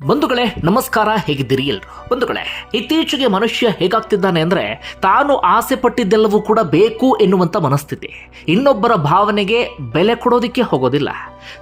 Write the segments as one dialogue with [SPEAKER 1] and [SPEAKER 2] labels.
[SPEAKER 1] ಬಂಧುಗಳೇ, ನಮಸ್ಕಾರ, ಹೇಗಿದ್ದೀರಿ ಎಲ್ರು? ಬಂಧುಗಳೇ, ಇತ್ತೀಚೆಗೆ ಮನುಷ್ಯ ಹೇಗಾಗ್ತಿದ್ದಾನೆ ಅಂದರೆ ತಾನು ಆಸೆ ಪಟ್ಟಿದ್ದೆಲ್ಲವೂ ಕೂಡ ಬೇಕು ಎನ್ನುವಂಥ ಮನಸ್ಥಿತಿ. ಇನ್ನೊಬ್ಬರ ಭಾವನೆಗೆ ಬೆಲೆ ಕೊಡೋದಕ್ಕೆ ಹೋಗೋದಿಲ್ಲ.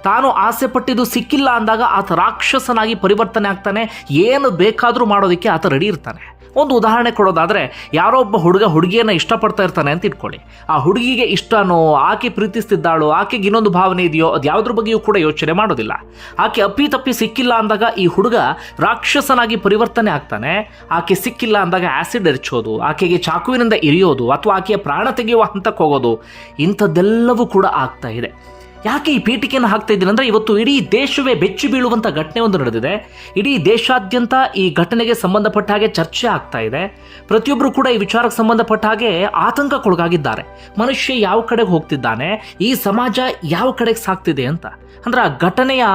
[SPEAKER 1] ತಾನು ಆಸೆ ಪಟ್ಟಿದ್ದು ಸಿಕ್ಕಿಲ್ಲ ಅಂದಾಗ ಆತ ರಾಕ್ಷಸನಾಗಿ ಪರಿವರ್ತನೆ ಆಗ್ತಾನೆ, ಏನು ಬೇಕಾದರೂ ಮಾಡೋದಕ್ಕೆ ಆತ ರೆಡಿ ಇರ್ತಾನೆ. ಒಂದು ಉದಾಹರಣೆ ಕೊಡೋದಾದರೆ, ಯಾರೋ ಒಬ್ಬ ಹುಡುಗ ಹುಡುಗಿಯನ್ನು ಇಷ್ಟಪಡ್ತಾ ಇರ್ತಾನೆ ಅಂತ ಇಟ್ಕೊಳ್ಳಿ. ಆ ಹುಡುಗಿಗೆ ಇಷ್ಟನೋ, ಆಕೆ ಪ್ರೀತಿಸ್ತಿದ್ದಾಳು, ಆಕೆಗೆ ಇನ್ನೊಂದು ಭಾವನೆ ಇದೆಯೋ, ಅದು ಯಾವುದ್ರ ಬಗ್ಗೆಯೂ ಕೂಡ ಯೋಚನೆ ಮಾಡೋದಿಲ್ಲ. ಆಕೆ ಅಪ್ಪಿ ತಪ್ಪಿ ಸಿಕ್ಕಿಲ್ಲ ಅಂದಾಗ ಈ ಹುಡುಗ ರಾಕ್ಷಸನಾಗಿ ಪರಿವರ್ತನೆ ಆಗ್ತಾನೆ. ಆಕೆ ಸಿಕ್ಕಿಲ್ಲ ಅಂದಾಗ ಆ್ಯಸಿಡ್ ಎರಚೋದು, ಆಕೆಗೆ ಚಾಕುವಿನಿಂದ ಇರಿಯೋದು, ಅಥವಾ ಆಕೆಯ ಪ್ರಾಣ ತೆಗೆಯುವ ಹಂತಕ್ಕೆ ಹೋಗೋದು, ಇಂಥದ್ದೆಲ್ಲವೂ ಕೂಡ ಆಗ್ತಾ ಇದೆ. ಯಾಕೆ ಈ ಪೀಠಿಕೆಯನ್ನು ಹಾಕ್ತಾ ಇದ್ದೀನಿ ಅಂದರೆ ಇವತ್ತು ಇಡೀ ದೇಶವೇ ಬೆಚ್ಚಿ ಬೀಳುವಂಥ ಘಟನೆ ಒಂದು ನಡೆದಿದೆ. ಇಡೀ ದೇಶಾದ್ಯಂತ ಈ ಘಟನೆಗೆ ಸಂಬಂಧಪಟ್ಟ ಹಾಗೆ ಚರ್ಚೆ ಆಗ್ತಾ ಇದೆ. ಪ್ರತಿಯೊಬ್ಬರು ಕೂಡ ಈ ವಿಚಾರಕ್ಕೆ ಸಂಬಂಧಪಟ್ಟ ಹಾಗೆ ಆತಂಕಕ್ಕೊಳಗಾಗಿದ್ದಾರೆ. ಮನುಷ್ಯ ಯಾವ ಕಡೆಗೆ ಹೋಗ್ತಿದ್ದಾನೆ, ಈ ಸಮಾಜ ಯಾವ ಕಡೆಗೆ ಸಾಗ್ತಿದೆ ಅಂತ. ಅಂದ್ರೆ ಆ ಘಟನೆಯ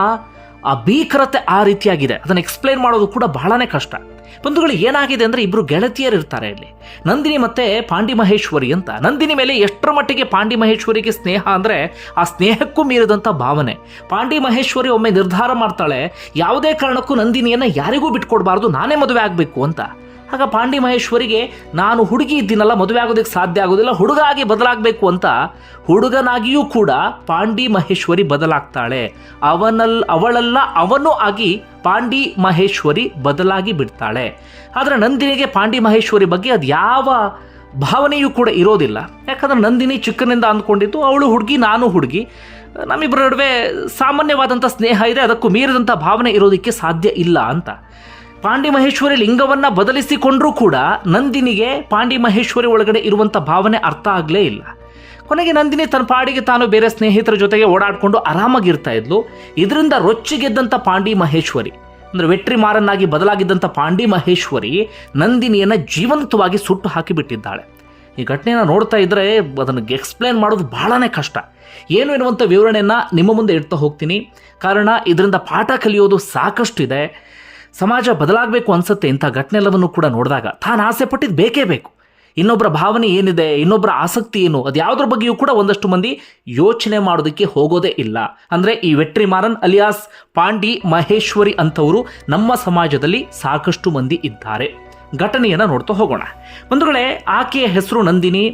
[SPEAKER 1] ಆ ಭೀಕರತೆ ಆ ರೀತಿಯಾಗಿದೆ. ಅದನ್ನು ಎಕ್ಸ್ಪ್ಲೈನ್ ಮಾಡೋದು ಕೂಡ ಬಹಳನೇ ಕಷ್ಟ. ಬಂಧುಗಳು ಏನಾಗಿದೆ ಅಂದ್ರೆ ಇಬ್ಬರು ಗೆಳತಿಯರು ಇರ್ತಾರೆ ಇಲ್ಲಿ. ನಂದಿನಿ ಮತ್ತೆ ಪಾಂಡಿ ಮಹೇಶ್ವರಿ ಅಂತ. ನಂದಿನಿ ಮೇಲೆ ಎಷ್ಟರ ಮಟ್ಟಿಗೆ ಪಾಂಡಿ ಮಹೇಶ್ವರಿಗೆ ಸ್ನೇಹ ಅಂದ್ರೆ ಆ ಸ್ನೇಹಕ್ಕೂ ಮೀರಿದಂಥ ಭಾವನೆ. ಪಾಂಡಿ ಮಹೇಶ್ವರಿ ಒಮ್ಮೆ ನಿರ್ಧಾರ ಮಾಡ್ತಾಳೆ, ಯಾವುದೇ ಕಾರಣಕ್ಕೂ ನಂದಿನಿಯನ್ನ ಯಾರಿಗೂ ಬಿಟ್ಕೊಡ್ಬಾರ್ದು, ನಾನೇ ಮದುವೆ ಆಗಬೇಕು ಅಂತ. ಆಗ ಪಾಂಡಿ ಮಹೇಶ್ವರಿಗೆ, ನಾನು ಹುಡುಗಿ ಇದ್ದೀನಲ್ಲ, ಮದುವೆ ಆಗೋದಕ್ಕೆ ಸಾಧ್ಯ ಆಗೋದಿಲ್ಲ ಹುಡುಗ ಆಗಿ ಬದಲಾಗಬೇಕು ಅಂತ. ಹುಡುಗನಾಗಿಯೂ ಕೂಡ ಪಾಂಡಿ ಮಹೇಶ್ವರಿ ಬದಲಾಗ್ತಾಳೆ. ಅವನಲ್, ಅವಳಲ್ಲ, ಅವನು ಆಗಿ ಪಾಂಡಿ ಮಹೇಶ್ವರಿ ಬದಲಾಗಿ ಬಿಡ್ತಾಳೆ. ಆದರೆ ನಂದಿನಿಗೆ ಪಾಂಡಿ ಮಹೇಶ್ವರಿ ಬಗ್ಗೆ ಅದು ಯಾವ ಭಾವನೆಯೂ ಕೂಡ ಇರೋದಿಲ್ಲ. ಯಾಕಂದ್ರೆ ನಂದಿನಿ ಚಿಕ್ಕನಿಂದ ಅಂದ್ಕೊಂಡಿದ್ದು, ಅವಳು ಹುಡುಗಿ, ನಾನು ಹುಡುಗಿ. ನಮ್ಮಿಬ್ಬರ ನಡುವೆ ಸಾಮಾನ್ಯವಾದಂಥ ಸ್ನೇಹ ಇದೆ, ಅದಕ್ಕೂ ಮೀರಿದಂಥ ಭಾವನೆ ಇರೋದಕ್ಕೆ ಸಾಧ್ಯ ಇಲ್ಲ ಅಂತ. ಪಾಂಡಿ ಮಹೇಶ್ವರಿ ಲಿಂಗವನ್ನ ಬದಲಿಸಿಕೊಂಡ್ರೂ ಕೂಡ ನಂದಿನಿಗೆ ಪಾಂಡಿ ಮಹೇಶ್ವರಿ ಒಳಗಡೆ ಇರುವಂಥ ಭಾವನೆ ಅರ್ಥ ಆಗಲೇ ಇಲ್ಲ. ಕೊನೆಗೆ ನಂದಿನಿ ತನ್ನ ಪಾಡಿಗೆ ತಾನು ಬೇರೆ ಸ್ನೇಹಿತರ ಜೊತೆಗೆ ಓಡಾಡಿಕೊಂಡು ಆರಾಮಾಗಿರ್ತಾ ಇದ್ಲು. ಇದರಿಂದ ರೊಚ್ಚಿಗೆದ್ದಂಥ ಪಾಂಡಿ ಮಹೇಶ್ವರಿ ಅಂದ್ರೆ ವೆಟ್ರಿ ಮಾರನ್ನಾಗಿ ಬದಲಾಗಿದ್ದಂಥ ಪಾಂಡಿ ಮಹೇಶ್ವರಿ ನಂದಿನಿಯನ್ನ ಜೀವಂತವಾಗಿ ಸುಟ್ಟು ಹಾಕಿಬಿಟ್ಟಿದ್ದಾಳೆ. ಈ ಘಟನೆಯನ್ನು ನೋಡ್ತಾ ಇದ್ರೆ ಅದನ್ನು ಎಕ್ಸ್ಪ್ಲೇನ್ ಮಾಡೋದು ಬಹಳನೇ ಕಷ್ಟ. ಏನು ಎನ್ನುವಂಥ ವಿವರಣೆಯನ್ನು ನಿಮ್ಮ ಮುಂದೆ ಇಡ್ತಾ ಹೋಗ್ತೀನಿ. ಕಾರಣ, ಇದರಿಂದ ಪಾಠ ಕಲಿಯೋದು ಸಾಕಷ್ಟಿದೆ. ಸಮಾಜ ಬದಲಾಗಬೇಕು ಅನ್ಸುತ್ತೆ ಇಂಥ ಘಟನೆಲ್ಲವನ್ನು ಕೂಡ ನೋಡಿದಾಗ ತಾನು ಆಸೆ ಪಟ್ಟಿದ್ದು ಬೇಕೇ ಬೇಕು. ಇನ್ನೊಬ್ಬರ ಭಾವನೆ ಏನಿದೆ ಇನ್ನೊಬ್ಬರ ಆಸಕ್ತಿ ಏನು, ಅದು ಯಾವುದ್ರ ಬಗ್ಗೆಯೂ ಕೂಡ ಒಂದಷ್ಟು ಮಂದಿ ಯೋಚನೆ ಮಾಡೋದಕ್ಕೆ ಹೋಗೋದೇ ಇಲ್ಲ. ಅಂದರೆ ಈ ವೆಟ್ರಿ ಮಾರನ್ ಅಲಿಯಾಸ್ ಪಾಂಡಿ ಮಹೇಶ್ವರಿ ಅಂಥವರು ನಮ್ಮ ಸಮಾಜದಲ್ಲಿ ಸಾಕಷ್ಟು ಮಂದಿ ಇದ್ದಾರೆ. ಘಟನೆಯನ್ನು ನೋಡ್ತಾ ಹೋಗೋಣ. ಬಂಧುಗಳೇ, ಆಕೆಯ ಹೆಸರು ನಂದಿನಿ,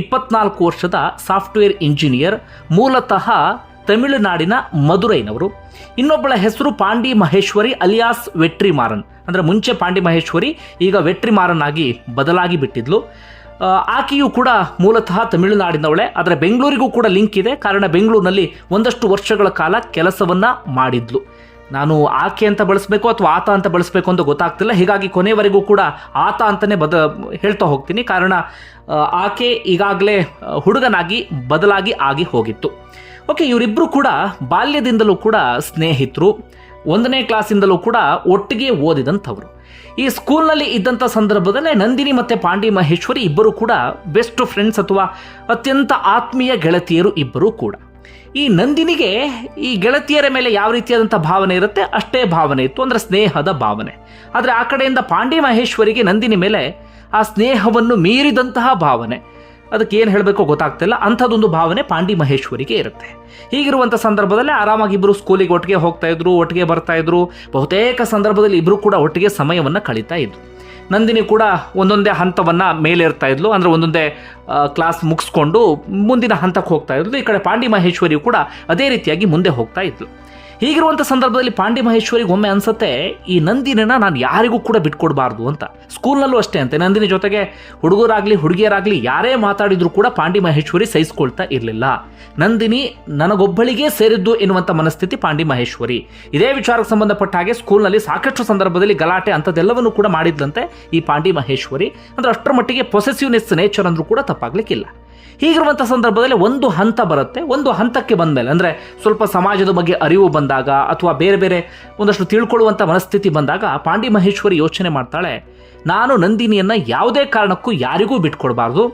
[SPEAKER 1] ಇಪ್ಪತ್ನಾಲ್ಕು ವರ್ಷದ ಸಾಫ್ಟ್ವೇರ್ ಇಂಜಿನಿಯರ್, ಮೂಲತಃ ತಮಿಳುನಾಡಿನ ಮಧುರೈನವರು. ಇನ್ನೊಬ್ಬಳ ಹೆಸರು ಪಾಂಡಿ ಮಹೇಶ್ವರಿ ಅಲಿಯಾಸ್ ವೆಟ್ರಿಮಾರನ್. ಅಂದರೆ ಮುಂಚೆ ಪಾಂಡಿ ಮಹೇಶ್ವರಿ ಈಗ ವೆಟ್ರಿಮಾರನ್ ಆಗಿ ಬದಲಾಗಿ ಬಿಟ್ಟಿದ್ಲು. ಆಕೆಯೂ ಕೂಡ ಮೂಲತಃ ತಮಿಳುನಾಡಿನವಳೆ. ಆದರೆ ಬೆಂಗಳೂರಿಗೂ ಕೂಡ ಲಿಂಕ್ ಇದೆ. ಕಾರಣ ಬೆಂಗಳೂರಿನಲ್ಲಿ ಒಂದಷ್ಟು ವರ್ಷಗಳ ಕಾಲ ಕೆಲಸವನ್ನು ಮಾಡಿದ್ಲು. ನಾನು ಆಕೆ ಅಂತ ಬಳಸಬೇಕು ಅಥವಾ ಆತ ಅಂತ ಬಳಸಬೇಕು ಅಂತ ಗೊತ್ತಾಗ್ತಿಲ್ಲ. ಹೀಗಾಗಿ ಕೊನೆವರೆಗೂ ಕೂಡ ಆತ ಅಂತಲೇ ಬದ, ಹೇಳ್ತಾ ಹೋಗ್ತೀನಿ. ಕಾರಣ ಆಕೆ ಈಗಾಗಲೇ ಹುಡುಗನಾಗಿ, ಬದಲಾಗಿ ಆಗಿ ಹೋಗಿತ್ತು. ಓಕೆ ಇವರಿಬ್ಬರು ಕೂಡ ಬಾಲ್ಯದಿಂದಲೂ ಕೂಡ ಸ್ನೇಹಿತರು. ಒಂದನೇ ಕ್ಲಾಸಿಂದಲೂ ಕೂಡ ಒಟ್ಟಿಗೆ ಓದಿದಂಥವ್ರು. ಈ ಸ್ಕೂಲ್ನಲ್ಲಿ ಇದ್ದಂಥ ಸಂದರ್ಭದಲ್ಲೇ ನಂದಿನಿ ಮತ್ತು ಪಾಂಡಿ ಮಹೇಶ್ವರಿ ಇಬ್ಬರು ಕೂಡ ಬೆಸ್ಟ್ ಫ್ರೆಂಡ್ಸ್ ಅಥವಾ ಅತ್ಯಂತ ಆತ್ಮೀಯ ಗೆಳತಿಯರು ಇಬ್ಬರೂ ಕೂಡ. ಈ ನಂದಿನಿಗೆ ಈ ಗೆಳತಿಯರ ಮೇಲೆ ಯಾವ ರೀತಿಯಾದಂಥ ಭಾವನೆ ಇರುತ್ತೆ? ಅಷ್ಟೇ ಭಾವನೆ ಇತ್ತು, ಅಂದರೆ ಸ್ನೇಹದ ಭಾವನೆ. ಆದರೆ ಆ ಕಡೆಯಿಂದ ಪಾಂಡಿ ಮಹೇಶ್ವರಿಗೆ ನಂದಿನಿ ಮೇಲೆ ಆ ಸ್ನೇಹವನ್ನು ಮೀರಿದಂತಹ ಭಾವನೆ. ಅದಕ್ಕೆ ಏನು ಹೇಳಬೇಕೋ ಗೊತ್ತಾಗ್ತಿಲ್ಲ. ಅಂಥದ್ದೊಂದು ಭಾವನೆ ಪಾಂಡಿ ಮಹೇಶ್ವರಿಗೆ ಇರುತ್ತೆ. ಹೀಗಿರುವಂಥ ಸಂದರ್ಭದಲ್ಲಿ ಆರಾಮಾಗಿ ಇಬ್ಬರು ಸ್ಕೂಲಿಗೆ ಒಟ್ಟಿಗೆ ಹೋಗ್ತಾ ಇದ್ರು, ಒಟ್ಟಿಗೆ ಬರ್ತಾ ಇದ್ರು. ಬಹುತೇಕ ಸಂದರ್ಭದಲ್ಲಿ ಇಬ್ಬರು ಕೂಡ ಒಟ್ಟಿಗೆ ಸಮಯವನ್ನು ಕಳೀತಾ ಇದ್ರು. ನಂದಿನಿ ಕೂಡ ಒಂದೊಂದೇ ಹಂತವನ್ನು ಮೇಲೇರ್ತಾ ಇದ್ಲು. ಅಂದರೆ ಒಂದೊಂದೇ ಕ್ಲಾಸ್ ಮುಗಿಸ್ಕೊಂಡು ಮುಂದಿನ ಹಂತಕ್ಕೆ ಹೋಗ್ತಾ ಇದ್ಲು. ಈ ಕಡೆ ಪಾಂಡಿ ಮಹೇಶ್ವರಿಯು ಕೂಡ ಅದೇ ರೀತಿಯಾಗಿ ಮುಂದೆ ಹೋಗ್ತಾ ಇದ್ಲು. ಹೀಗಿರುವಂಥ ಸಂದರ್ಭದಲ್ಲಿ ಪಾಂಡಿ ಮಹೇಶ್ವರಿಗೆ ಒಮ್ಮೆ ಅನ್ಸುತ್ತೆ, ಈ ನಂದಿನಿನ ನಾನು ಯಾರಿಗೂ ಕೂಡ ಬಿಟ್ಕೊಡ್ಬಾರ್ದು ಅಂತ. ಸ್ಕೂಲ್ನಲ್ಲೂ ಅಷ್ಟೇ ಅಂತೆ, ನಂದಿನಿ ಜೊತೆಗೆ ಹುಡುಗರಾಗ್ಲಿ, ಹುಡುಗಿಯರಾಗಲಿ, ಯಾರೇ ಮಾತಾಡಿದ್ರು ಕೂಡ ಪಾಂಡಿ ಮಹೇಶ್ವರಿ ಸಹಿಸ್ಕೊಳ್ತಾ ಇರಲಿಲ್ಲ. ನಂದಿನಿ ನನಗೊಬ್ಬಳಿಗೆ ಸೇರಿದ್ದು ಎನ್ನುವಂಥ ಮನಸ್ಥಿತಿ ಪಾಂಡಿ ಮಹೇಶ್ವರಿ ಇದೇ ವಿಚಾರಕ್ಕೆ ಸಂಬಂಧಪಟ್ಟ ಹಾಗೆ ಸ್ಕೂಲ್ನಲ್ಲಿ ಸಾಕಷ್ಟು ಸಂದರ್ಭದಲ್ಲಿ ಗಲಾಟೆ ಅಂಥದ್ದೆಲ್ಲವನ್ನು ಕೂಡ ಮಾಡಿದ್ದಂತೆ ಈ ಪಾಂಡಿ ಮಹೇಶ್ವರಿ ಅಂದ್ರೆ ಅಷ್ಟರ ಮಟ್ಟಿಗೆ ಪೊಸೆಸಿವ್ನೆಸ್ ನೇಚರ್ ಅಂದ್ರೂ ಕೂಡ ತಪ್ಪಾಗ್ಲಿಕ್ಕಿಲ್ಲ. ಹೀಗಿರುವಂಥ ಸಂದರ್ಭದಲ್ಲಿ ಒಂದು ಹಂತ ಬರುತ್ತೆ, ಒಂದು ಹಂತಕ್ಕೆ ಬಂದಮೇಲೆ, ಅಂದರೆ ಸ್ವಲ್ಪ ಸಮಾಜದ ಬಗ್ಗೆ ಅರಿವು ಬಂದಾಗ ಅಥವಾ ಬೇರೆ ಬೇರೆ ಒಂದಷ್ಟು ತಿಳ್ಕೊಳ್ಳುವಂಥ ಮನಸ್ಥಿತಿ ಬಂದಾಗ ಪಾಂಡಿ ಮಹೇಶ್ವರಿ ಯೋಚನೆ ಮಾಡ್ತಾಳೆ, ನಾನು ನಂದಿನಿಯನ್ನು ಯಾವುದೇ ಕಾರಣಕ್ಕೂ ಯಾರಿಗೂ ಬಿಟ್ಕೊಡ್ಬಾರ್ದು.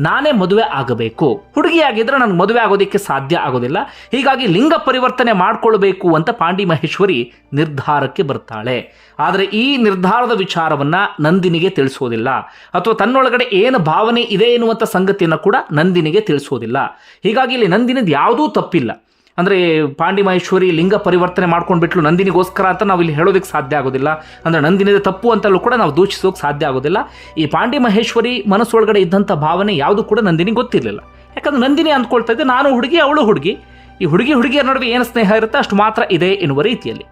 [SPEAKER 1] ನಾನೇ ಮದುವೆ ಆಗಬೇಕು. ಹುಡುಗಿಯಾಗಿದ್ರೆ ನನಗೆ ಮದುವೆ ಆಗೋದಕ್ಕೆ ಸಾಧ್ಯ ಆಗೋದಿಲ್ಲ. ಹೀಗಾಗಿ ಲಿಂಗ ಪರಿವರ್ತನೆ ಮಾಡಿಕೊಳ್ಬೇಕು ಅಂತ ಪಾಂಡಿ ಮಹೇಶ್ವರಿ ನಿರ್ಧಾರಕ್ಕೆ ಬರ್ತಾಳೆ. ಆದರೆ ಈ ನಿರ್ಧಾರದ ವಿಚಾರವನ್ನ ನಂದಿನಿಗೆ ತಿಳಿಸೋದಿಲ್ಲ. ಅಥವಾ ತನ್ನೊಳಗಡೆ ಏನು ಭಾವನೆ ಇದೆ ಎನ್ನುವಂಥ ಸಂಗತಿಯನ್ನು ಕೂಡ ನಂದಿನಿಗೆ ತಿಳಿಸೋದಿಲ್ಲ. ಹೀಗಾಗಿ ಇಲ್ಲಿ ನಂದಿನಿದು ಯಾವುದೂ ತಪ್ಪಿಲ್ಲ. ಅಂದರೆ ಪಾಂಡಿ ಮಹೇಶ್ವರಿ ಲಿಂಗ ಪರಿವರ್ತನೆ ಮಾಡ್ಕೊಂಡ್ಬಿಟ್ಲು ನಂದಿನಿಗೋಸ್ಕರ ಅಂತ ನಾವು ಇಲ್ಲಿ ಹೇಳೋದಕ್ಕೆ ಸಾಧ್ಯ ಆಗೋದಿಲ್ಲ. ಅಂದರೆ ನಂದಿನಿದೆ ತಪ್ಪು ಅಂತಲೂ ಕೂಡ ನಾವು ದೂಷಿಸೋಕೆ ಸಾಧ್ಯ ಆಗೋದಿಲ್ಲ. ಈ ಪಾಂಡಿಮಹೇಶ್ವರಿ ಮನಸ್ಸೊಳಗಡೆ ಇದ್ದಂಥ ಭಾವನೆ ಯಾವುದು ಕೂಡ ನಂದಿನಿ ಗೊತ್ತಿರಲಿಲ್ಲ. ಯಾಕಂದ್ರೆ ನಂದಿನಿ ಅಂದ್ಕೊಳ್ತಾ ಇದ್ದೆ, ನಾನು ಹುಡುಗಿ, ಅವಳು ಹುಡುಗಿ. ಈ ಹುಡುಗಿ ಹುಡುಗಿಯರ ನಡುವೆ ಏನು ಸ್ನೇಹ ಇರುತ್ತೆ ಅಷ್ಟು ಮಾತ್ರ ಇದೆ ಎನ್ನುವ ರೀತಿಯಲ್ಲಿ.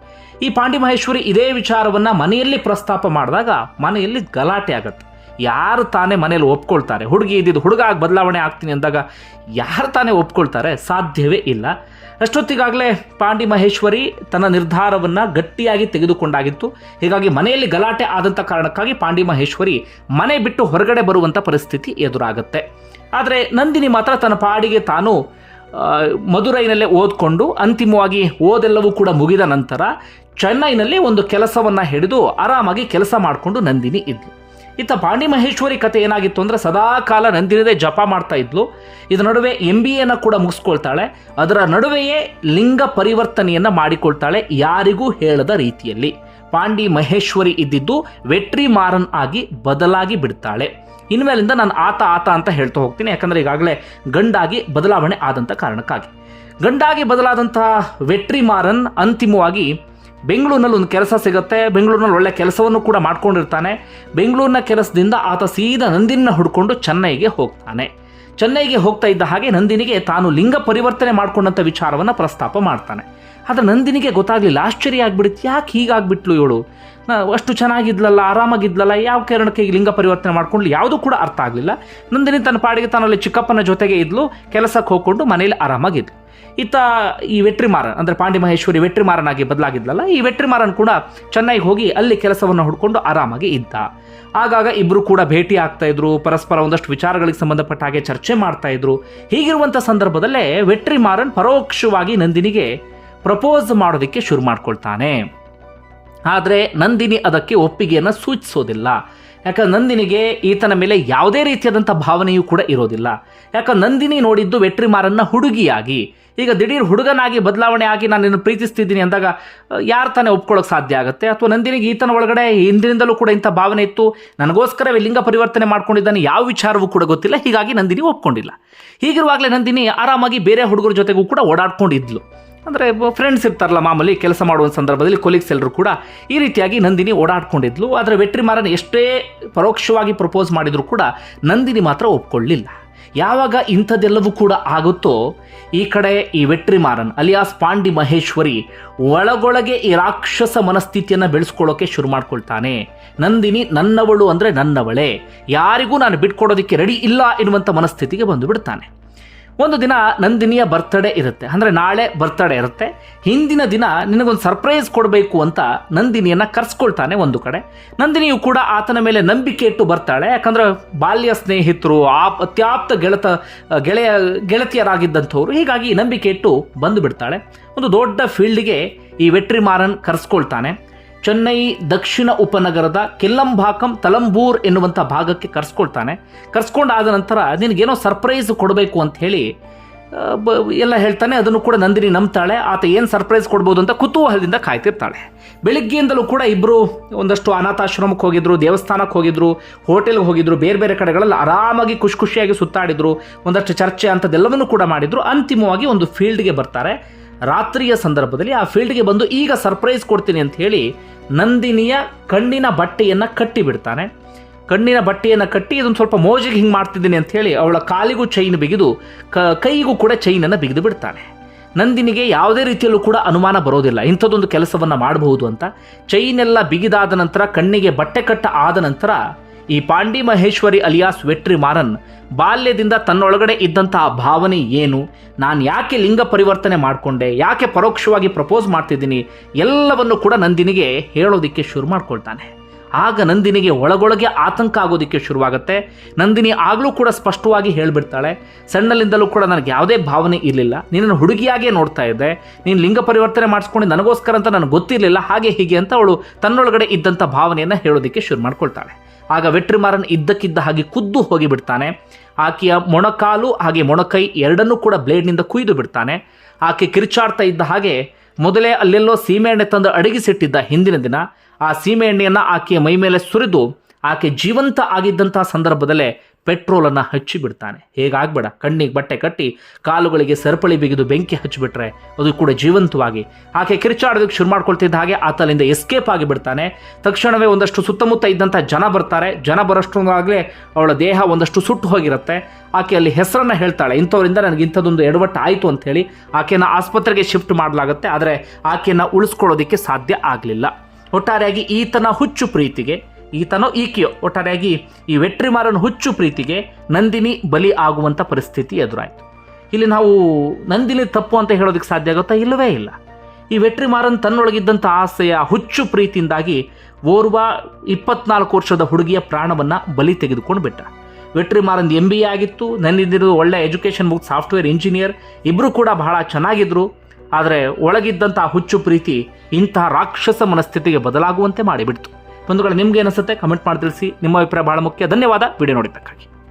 [SPEAKER 1] ಈ ಪಾಂಡಿಮಹೇಶ್ವರಿ ಇದೇ ವಿಚಾರವನ್ನು ಮನೆಯಲ್ಲಿ ಪ್ರಸ್ತಾಪ ಮಾಡಿದಾಗ ಮನೆಯಲ್ಲಿ ಗಲಾಟೆ ಆಗತ್ತೆ. ಯಾರು ತಾನೇ ಮನೇಲಿ ಒಪ್ಕೊಳ್ತಾರೆ? ಹುಡುಗಿ ಇದ್ದಿದ್ದು ಹುಡುಗ ಆಗಿ ಬದಲಾವಣೆ ಆಗ್ತೀನಿ ಅಂದಾಗ ಯಾರು ತಾನೇ ಒಪ್ಕೊಳ್ತಾರೆ? ಸಾಧ್ಯವೇ ಇಲ್ಲ. ಅಷ್ಟೊತ್ತಿಗಾಗಲೇ ಪಾಂಡಿ ಮಹೇಶ್ವರಿ ತನ್ನ ನಿರ್ಧಾರವನ್ನು ಗಟ್ಟಿಯಾಗಿ ತೆಗೆದುಕೊಂಡಾಗಿತ್ತು. ಹೀಗಾಗಿ ಮನೆಯಲ್ಲಿ ಗಲಾಟೆ ಆದಂಥ ಕಾರಣಕ್ಕಾಗಿ ಪಾಂಡಿ ಮಹೇಶ್ವರಿ ಮನೆ ಬಿಟ್ಟು ಹೊರಗಡೆ ಬರುವಂಥ ಪರಿಸ್ಥಿತಿ ಎದುರಾಗುತ್ತೆ. ಆದರೆ ನಂದಿನಿ ಮಾತ್ರ ತನ್ನ ಪಾಡಿಗೆ ತಾನು ಮಧುರೈನಲ್ಲೇ ಓದಿಕೊಂಡು ಅಂತಿಮವಾಗಿ ಓದೆಲ್ಲವೂ ಕೂಡ ಮುಗಿದ ನಂತರ ಚೆನ್ನೈನಲ್ಲಿ ಒಂದು ಕೆಲಸವನ್ನು ಹಿಡಿದು ಆರಾಮಾಗಿ ಕೆಲಸ ಮಾಡಿಕೊಂಡು ನಂದಿನಿ ಇದ್ಲು. ಇತ್ತ ಪಾಂಡಿ ಮಹೇಶ್ವರಿ ಕತೆ ಏನಾಗಿತ್ತು ಅಂದರೆ ಸದಾ ಕಾಲ ನಂದಿನದೇ ಜಪ ಮಾಡ್ತಾ ಇದ್ಲು. ಇದರ ನಡುವೆ ಎಂ ಬಿ ಎನ ಕೂಡ ಮುಗಿಸ್ಕೊಳ್ತಾಳೆ. ಅದರ ನಡುವೆಯೇ ಲಿಂಗ ಪರಿವರ್ತನೆಯನ್ನು ಮಾಡಿಕೊಳ್ತಾಳೆ ಯಾರಿಗೂ ಹೇಳದ ರೀತಿಯಲ್ಲಿ. ಪಾಂಡಿ ಮಹೇಶ್ವರಿ ಇದ್ದಿದ್ದು ವೆಟ್ರಿ ಮಾರನ್ ಆಗಿ ಬದಲಾಗಿ ಬಿಡ್ತಾಳೆ. ಇನ್ಮೇಲಿಂದ ನಾನು ಆತ ಆತ ಅಂತ ಹೇಳ್ತಾ ಹೋಗ್ತೀನಿ. ಯಾಕಂದರೆ ಈಗಾಗಲೇ ಗಂಡಾಗಿ ಬದಲಾವಣೆ ಆದಂಥ ಕಾರಣಕ್ಕಾಗಿ. ಗಂಡಾಗಿ ಬದಲಾದಂತಹ ವೆಟ್ರಿ ಮಾರನ್ ಅಂತಿಮವಾಗಿ ಬೆಂಗಳೂರಿನಲ್ಲಿ ಒಂದು ಕೆಲಸ ಸಿಗುತ್ತೆ. ಬೆಂಗಳೂರಿನಲ್ಲಿ ಒಳ್ಳೆ ಕೆಲಸವನ್ನು ಕೂಡ ಮಾಡ್ಕೊಂಡಿರ್ತಾನೆ. ಬೆಂಗಳೂರಿನ ಕೆಲಸದಿಂದ ಆತ ಸೀದಾ ನಂದಿನ ಹುಡ್ಕೊಂಡು ಚೆನ್ನೈಗೆ ಹೋಗ್ತಾನೆ. ಚೆನ್ನೈಗೆ ಹೋಗ್ತಾ ಇದ್ದ ಹಾಗೆ ನಂದಿನಿಗೆ ತಾನು ಲಿಂಗ ಪರಿವರ್ತನೆ ಮಾಡ್ಕೊಂಡಂಥ ವಿಚಾರವನ್ನು ಪ್ರಸ್ತಾಪ ಮಾಡ್ತಾನೆ. ಆದರೆ ನಂದಿನಿಗೆ ಗೊತ್ತಾಗ್ಲಿಲ್ಲ, ಆಶ್ಚರ್ಯ ಆಗ್ಬಿಡುತ್ತೆ. ಯಾಕೆ ಹೀಗಾಗ್ಬಿಟ್ಲು ಇವಳು? ಅಷ್ಟು ಚೆನ್ನಾಗಿದ್ಲಲ್ಲ, ಆರಾಮಾಗಿದ್ಲಲ್ಲ, ಯಾವ ಕಾರಣಕ್ಕೆ ಲಿಂಗ ಪರಿವರ್ತನೆ ಮಾಡ್ಕೊಂಡು ಯಾವುದೂ ಕೂಡ ಅರ್ಥ ಆಗಲಿಲ್ಲ. ನಂದಿನಿ ತನ್ನ ಪಾಡಿಗೆ ತಾನಲ್ಲಿ ಚಿಕ್ಕಪ್ಪನ ಜೊತೆಗೆ ಇದ್ಲು. ಕೆಲಸಕ್ಕೆ ಹೋಗ್ಕೊಂಡು ಮನೇಲಿ ಆರಾಮಾಗಿದ್ಲು. ಇತ್ತ ಈ ವೆಟ್ರಿಮಾರನ್, ಅಂದರೆ ಪಾಂಡಿಮಹೇಶ್ವರಿ ವೆಟ್ರಿಮಾರನಾಗಿ ಬದಲಾಗಿದ್ಲಲ್ಲ, ಈ ವೆಟ್ರಿಮಾರನ್ ಕೂಡ ಚೆನ್ನೈಗೆ ಹೋಗಿ ಅಲ್ಲಿ ಕೆಲಸವನ್ನು ಹುಡ್ಕೊಂಡು ಆರಾಮಾಗಿ ಇದ್ದ. ಆಗಾಗ ಇಬ್ಬರು ಕೂಡ ಭೇಟಿ ಆಗ್ತಾ ಇದ್ರು, ಪರಸ್ಪರ ಒಂದಷ್ಟು ವಿಚಾರಗಳಿಗೆ ಸಂಬಂಧಪಟ್ಟ ಹಾಗೆ ಚರ್ಚೆ ಮಾಡ್ತಾ ಇದ್ರು. ಹೀಗಿರುವಂಥ ಸಂದರ್ಭದಲ್ಲೇ ವೆಟ್ರಿಮಾರನ್ ಪರೋಕ್ಷವಾಗಿ ನಂದಿನಿಗೆ ಪ್ರಪೋಸ್ ಮಾಡೋದಕ್ಕೆ ಶುರು ಮಾಡ್ಕೊಳ್ತಾನೆ. ಆದರೆ ನಂದಿನಿ ಅದಕ್ಕೆ ಒಪ್ಪಿಗೆಯನ್ನು ಸೂಚಿಸೋದಿಲ್ಲ. ಯಾಕಂದ್ರೆ ನಂದಿನಿಗೆ ಈತನ ಮೇಲೆ ಯಾವುದೇ ರೀತಿಯಾದಂಥ ಭಾವನೆಯೂ ಕೂಡ ಇರೋದಿಲ್ಲ. ಯಾಕಂದ್ರೆ ನಂದಿನಿ ನೋಡಿದ್ದು ವೆಟ್ರಿಮಾರನ್ನ ಹುಡುಗಿಯಾಗಿ. ಈಗ ದಿಢೀರ್ ಹುಡುಗನಾಗಿ ಬದಲಾವಣೆ ಆಗಿ ನಾನು ನಿನ್ನ ಪ್ರೀತಿಸ್ತಿದ್ದೀನಿ ಅಂದಾಗ ಯಾರು ತಾನೇ ಒಪ್ಕೊಳ್ಳೋಕೆ ಸಾಧ್ಯ ಆಗುತ್ತೆ? ಅಥವಾ ನಂದಿನಿಗೆ ಈತನ ಒಳಗಡೆ ಹಿಂದಿನಿಂದಲೂ ಕೂಡ ಇಂಥ ಭಾವನೆ ಇತ್ತು? ನನಗೋಸ್ಕರವೇ ಲಿಂಗ ಪರಿವರ್ತನೆ ಮಾಡ್ಕೊಂಡಿದ್ದಾನೆ, ಯಾವ ವಿಚಾರವೂ ಕೂಡ ಗೊತ್ತಿಲ್ಲ. ಹೀಗಾಗಿ ನಂದಿನಿ ಒಪ್ಕೊಂಡಿಲ್ಲ. ಹೀಗಿರುವಾಗಲೇ ನಂದಿನಿ ಆರಾಮಾಗಿ ಬೇರೆ ಹುಡುಗರ ಜೊತೆಗೂ ಕೂಡ ಓಡಾಡ್ಕೊಂಡಿದ್ಲು. ಅಂದರೆ ಫ್ರೆಂಡ್ಸ್ ಇರ್ತಾರಲ್ಲ ಮಾಮೂಲಿ, ಕೆಲಸ ಮಾಡುವ ಸಂದರ್ಭದಲ್ಲಿ ಕೊಲೀಗ್ಸ್ ಎಲ್ಲರೂ ಕೂಡ ಈ ರೀತಿಯಾಗಿ ನಂದಿನಿ ಓಡಾಡ್ಕೊಂಡಿದ್ಲು. ಆದರೆ, ವೆಟ್ರಿಮಾರನ್ ಎಷ್ಟೇ ಪರೋಕ್ಷವಾಗಿ ಪ್ರಪೋಸ್ ಮಾಡಿದರೂ ಕೂಡ ನಂದಿನಿ ಮಾತ್ರ ಒಪ್ಕೊಳ್ಳಿಲ್ಲ. ಯಾವಾಗ ಇಂಥದ್ದೆಲ್ಲವೂ ಕೂಡ ಆಗುತ್ತೋ ಈ ಕಡೆ ಈ ವೆಟ್ರಿಮಾರನ್ ಅಲಿಯಾಸ್ ಪಾಂಡಿ ಮಹೇಶ್ವರಿ ಒಳಗೊಳಗೆ ಈ ರಾಕ್ಷಸ ಮನಸ್ಥಿತಿಯನ್ನು ಬೆಳೆಸ್ಕೊಳ್ಳೋಕೆ ಶುರು ಮಾಡ್ಕೊಳ್ತಾನೆ. ನಂದಿನಿ ನನ್ನವಳು ಅಂದರೆ ನನ್ನವಳೇ. ಯಾರಿಗೂ ನಾನು ಬಿಟ್ಕೊಡೋದಕ್ಕೆ ರೆಡಿ ಇಲ್ಲ ಎನ್ನುವಂಥ ಮನಸ್ಥಿತಿಗೆ ಬಂದು ಬಿಡ್ತಾನೆ. ಒಂದು ದಿನ ನಂದಿನಿಯ ಬರ್ತಡೇ ಇರುತ್ತೆ. ಅಂದರೆ ನಾಳೆ ಬರ್ತಡೇ ಇರುತ್ತೆ. ಹಿಂದಿನ ದಿನ ನಿನಗೊಂದು ಸರ್ಪ್ರೈಸ್ ಕೊಡಬೇಕು ಅಂತ ನಂದಿನಿಯನ್ನು ಕರ್ಸ್ಕೊಳ್ತಾನೆ ಒಂದು ಕಡೆ. ನಂದಿನಿಯು ಕೂಡ ಆತನ ಮೇಲೆ ನಂಬಿಕೆ ಇಟ್ಟು ಬರ್ತಾಳೆ. ಯಾಕಂದರೆ ಬಾಲ್ಯ ಸ್ನೇಹಿತರು ಆ ಅತ್ಯಾಪ್ತ ಗೆಳತ, ಗೆಳೆಯ, ಗೆಳತಿಯರಾಗಿದ್ದಂಥವ್ರು. ಹೀಗಾಗಿ ನಂಬಿಕೆ ಇಟ್ಟು ಬಂದು ಬಿಡ್ತಾಳೆ. ಒಂದು ದೊಡ್ಡ ಫೀಲ್ಡ್ಗೆ ಈ ವೆಟ್ರಿಮಾರನ್ ಕರೆಸ್ಕೊಳ್ತಾನೆ. ಚೆನ್ನೈ ದಕ್ಷಿಣ ಉಪನಗರದ ಕೆಲ್ಲಂಭಾಕಂ ತಲಂಬೂರ್ ಎನ್ನುವಂಥ ಭಾಗಕ್ಕೆ ಕರ್ಸ್ಕೊಳ್ತಾನೆ. ಆದ ನಂತರ ನಿನಗೇನೋ ಸರ್ಪ್ರೈಸ್ ಕೊಡಬೇಕು ಅಂತ ಹೇಳಿ ಬ- ಎಲ್ಲ ಹೇಳ್ತಾನೆ. ಅದನ್ನು ಕೂಡ ನಂದಿನಿ ನಂಬ್ತಾಳೆ. ಆತ ಏನು ಸರ್ಪ್ರೈಸ್ ಕೊಡ್ಬೋದು ಅಂತ ಕುತೂಹಲದಿಂದ ಕಾಯ್ತಿರ್ತಾಳೆ. ಬೆಳಿಗ್ಗೆಯಿಂದಲೂ ಕೂಡ ಇಬ್ಬರು ಒಂದಷ್ಟು ಅನಾಥಾಶ್ರಮಕ್ಕೆ ಹೋಗಿದ್ರು, ದೇವಸ್ಥಾನಕ್ಕೆ ಹೋಗಿದ್ರು, ಹೋಟೆಲ್ಗೆ ಹೋಗಿದ್ರು, ಬೇರೆ ಬೇರೆ ಕಡೆಗಳಲ್ಲಿ ಆರಾಮಾಗಿ ಖುಷಿ ಖುಷಿಯಾಗಿ ಸುತ್ತಾಡಿದ್ರು, ಒಂದಷ್ಟು ಚರ್ಚೆ ಅಂಥದ್ದೆಲ್ಲವನ್ನೂ ಕೂಡ ಮಾಡಿದ್ರು. ಅಂತಿಮವಾಗಿ ಒಂದು ಫೀಲ್ಡ್ಗೆ ಬರ್ತಾರೆ. ರಾತ್ರಿಯ ಸಂದರ್ಭದಲ್ಲಿ ಆ ಫೀಲ್ಡ್ಗೆ ಬಂದು ಈಗ ಸರ್ಪ್ರೈಸ್ ಕೊಡ್ತೀನಿ ಅಂತ ಹೇಳಿ ನಂದಿನಿಯ ಕಣ್ಣಿನ ಬಟ್ಟೆಯನ್ನು ಕಟ್ಟಿ ಬಿಡ್ತಾನೆ ಕಣ್ಣಿನ ಬಟ್ಟೆಯನ್ನು ಕಟ್ಟಿ ಇದೊಂದು ಸ್ವಲ್ಪ ಮೋಜಿಗೆ ಹಿಂಗೆ ಮಾಡ್ತಿದ್ದೀನಿ ಅಂತ ಹೇಳಿ ಅವಳ ಕಾಲಿಗೂ ಚೈನ್ ಬಿಗಿದು ಕೈಗೂ ಕೂಡ ಚೈನನ್ನು ಬಿಗಿದು ಬಿಡ್ತಾನೆ. ನಂದಿನಿಗೆ ಯಾವುದೇ ರೀತಿಯಲ್ಲೂ ಕೂಡ ಅನುಮಾನ ಬರೋದಿಲ್ಲ. ಇಂಥದ್ದೊಂದು ಕೆಲಸವನ್ನು ಮಾಡಬಹುದು ಅಂತ. ಚೈನ್ ಎಲ್ಲ ಬಿಗಿದಾದ ನಂತರ ಕಣ್ಣಿಗೆ ಬಟ್ಟೆ ಕಟ್ಟ ಆದ ನಂತರ ಈ ಪಾಂಡಿ ಮಹೇಶ್ವರಿ ಅಲಿಯಾಸ್ ವೆಟ್ರಿ ಮಾರನ್ ಬಾಲ್ಯದಿಂದ ತನ್ನೊಳಗಡೆ ಇದ್ದಂತಹ ಭಾವನೆ ಏನು? ನಾನು ಯಾಕೆ ಲಿಂಗ ಪರಿವರ್ತನೆ ಮಾಡಿಕೊಂಡೆ? ಯಾಕೆ ಪರೋಕ್ಷವಾಗಿ ಪ್ರಪೋಸ್ ಮಾಡ್ತಿದ್ದೀನಿ? ಎಲ್ಲವನ್ನು ಕೂಡ ನಂದಿನಿಗೆ ಹೇಳೋದಕ್ಕೆ ಶುರು ಮಾಡ್ಕೊಳ್ತಾನೆ. ಆಗ ನಂದಿನಿಗೆ ಒಳಗೊಳಗೆ ಆತಂಕ ಆಗೋದಕ್ಕೆ ಶುರುವಾಗುತ್ತೆ. ನಂದಿನಿ ಆಗಲೂ ಕೂಡ ಸ್ಪಷ್ಟವಾಗಿ ಹೇಳಿಬಿಡ್ತಾಳೆ ಸಣ್ಣಲಿಂದಲೂ ಕೂಡ ನನಗೆ ಯಾವುದೇ ಭಾವನೆ ಇರಲಿಲ್ಲ. ನಿನ್ನನ್ನು ಹುಡುಗಿಯಾಗೇ ನೋಡ್ತಾ ಇದ್ದೆ. ನೀನು ಲಿಂಗ ಪರಿವರ್ತನೆ ಮಾಡಿಸ್ಕೊಂಡು ನನಗೋಸ್ಕರ ಅಂತ ನನಗೆ ಗೊತ್ತಿರಲಿಲ್ಲ, ಹಾಗೆ ಹೀಗೆ ಅಂತ ಅವಳು ತನ್ನೊಳಗಡೆ ಇದ್ದಂಥ ಭಾವನೆಯನ್ನು ಹೇಳೋದಕ್ಕೆ ಶುರು ಮಾಡ್ಕೊಳ್ತಾಳೆ. ಆಗ ವೆಟ್ರಿಮಾರನ್ ಇದ್ದಕ್ಕಿದ್ದ ಹಾಗೆ ಕುದ್ದು ಹೋಗಿಬಿಡ್ತಾನೆ ಆಕೆಯ ಮೊಣಕಾಲು ಹಾಗೆ ಮೊಣಕೈ ಎರಡನ್ನೂ ಕೂಡ ಬ್ಲೇಡ್ನಿಂದ ಕುಯ್ದು ಬಿಡ್ತಾನೆ. ಆಕೆ ಕಿರುಚಾಡ್ತಾ ಇದ್ದ ಹಾಗೆ ಮೊದಲೇ ಅಲ್ಲೆಲ್ಲೋ ಸೀಮೆಎಣ್ಣೆ ತಂದು ಅಡಗಿಸಿಟ್ಟಿದ್ದ ಹಿಂದಿನ ದಿನ. ಆ ಸೀಮೆಎಣ್ಣೆಯನ್ನು ಆಕೆಯ ಮೈ ಮೇಲೆ ಸುರಿದು ಆಕೆ ಜೀವಂತ ಆಗಿದ್ದಂತಹ ಸಂದರ್ಭದಲ್ಲೇ ಪೆಟ್ರೋಲನ್ನು ಹಚ್ಚಿಬಿಡ್ತಾನೆ. ಹೇಗಾಗಬೇಡ, ಕಣ್ಣಿಗೆ ಬಟ್ಟೆ ಕಟ್ಟಿ ಕಾಲುಗಳಿಗೆ ಸರಪಳಿ ಬಿಗಿದು ಬೆಂಕಿ ಹಚ್ಚಿಬಿಟ್ರೆ ಅದು ಕೂಡ ಜೀವಂತವಾಗಿ. ಆಕೆ ಕಿರ್ಚಾಡೋದಕ್ಕೆ ಶುರು ಮಾಡ್ಕೊಳ್ತಿದ್ದ ಹಾಗೆ ಆತ ಅಲ್ಲಿಂದ ಎಸ್ಕೇಪ್ ಆಗಿಬಿಡ್ತಾನೆ. ತಕ್ಷಣವೇ ಒಂದಷ್ಟು ಸುತ್ತಮುತ್ತ ಇದ್ದಂಥ ಜನ ಬರ್ತಾರೆ. ಜನ ಬರೋಷ್ಟೊಂದಾಗಲೇ ಅವಳ ದೇಹ ಒಂದಷ್ಟು ಸುಟ್ಟು ಹೋಗಿರುತ್ತೆ. ಆಕೆ ಅಲ್ಲಿ ಹೆಸರನ್ನು ಹೇಳ್ತಾಳೆ. ಇಂಥವರಿಂದ ನನಗೆ ಇಂಥದ್ದೊಂದು ಎಡವಟ್ಟು ಆಯಿತು ಅಂತ ಹೇಳಿ ಆಕೆನ ಆಸ್ಪತ್ರೆಗೆ ಶಿಫ್ಟ್ ಮಾಡಲಾಗುತ್ತೆ. ಆದರೆ ಆಕೆಯನ್ನು ಉಳಿಸ್ಕೊಳ್ಳೋದಕ್ಕೆ ಸಾಧ್ಯ ಆಗಲಿಲ್ಲ. ಒಟ್ಟಾರೆಯಾಗಿ ಈತನ ಹುಚ್ಚು ಪ್ರೀತಿಗೆ ಈತನೋ ಈಕೆಯೋ ಒಟ್ಟಾರೆಯಾಗಿ ಈ ವೆಟ್ರಿಮಾರನ ಹುಚ್ಚು ಪ್ರೀತಿಗೆ ನಂದಿನಿ ಬಲಿ ಆಗುವಂಥ ಪರಿಸ್ಥಿತಿ ಎದುರಾಯಿತು. ಇಲ್ಲಿ ನಾವು ನಂದಿನಿ ತಪ್ಪು ಅಂತ ಹೇಳೋದಕ್ಕೆ ಸಾಧ್ಯ ಆಗುತ್ತಾ? ಇಲ್ಲವೇ ಇಲ್ಲ. ಈ ವೆಟ್ರಿಮಾರನ್ ತನ್ನೊಳಗಿದ್ದಂಥ ಆಸೆಯ ಹುಚ್ಚು ಪ್ರೀತಿಯಿಂದಾಗಿ ಓರ್ವ ಇಪ್ಪತ್ನಾಲ್ಕು ವರ್ಷದ ಹುಡುಗಿಯ ಪ್ರಾಣವನ್ನು ಬಲಿ ತೆಗೆದುಕೊಂಡು ಬಿಟ್ಟ. ವೆಟ್ರಿಮಾರನ್ ಎಂ ಬಿ ಎ ಆಗಿತ್ತು. ನನ್ನಿದ್ದಿರೋದು ಒಳ್ಳೆ ಎಜುಕೇಷನ್ ಮುಗಿದು ಸಾಫ್ಟ್ವೇರ್ ಇಂಜಿನಿಯರ್. ಇಬ್ಬರು ಕೂಡ ಬಹಳ ಚೆನ್ನಾಗಿದ್ರು. ಆದರೆ ಒಳಗಿದ್ದಂಥ ಹುಚ್ಚು ಪ್ರೀತಿ ಇಂತಹ ರಾಕ್ಷಸ ಮನಸ್ಥಿತಿಗೆ ಬದಲಾಗುವಂತೆ ಮಾಡಿಬಿಡ್ತು. ಬಂಧುಗಳು ನಿಮ್ಗೆ ಅನಿಸುತ್ತೆ? ಕಮೆಂಟ್ ಮಾಡಿ ತಿಳಿಸಿ. ನಿಮ್ಮ ಅಭಿಪ್ರಾಯ ಬಹಳ ಮುಖ್ಯ. ಧನ್ಯವಾದ. ವಿಡಿಯೋ ನೋಡಿದ್ದಕ್ಕಾಗಿ.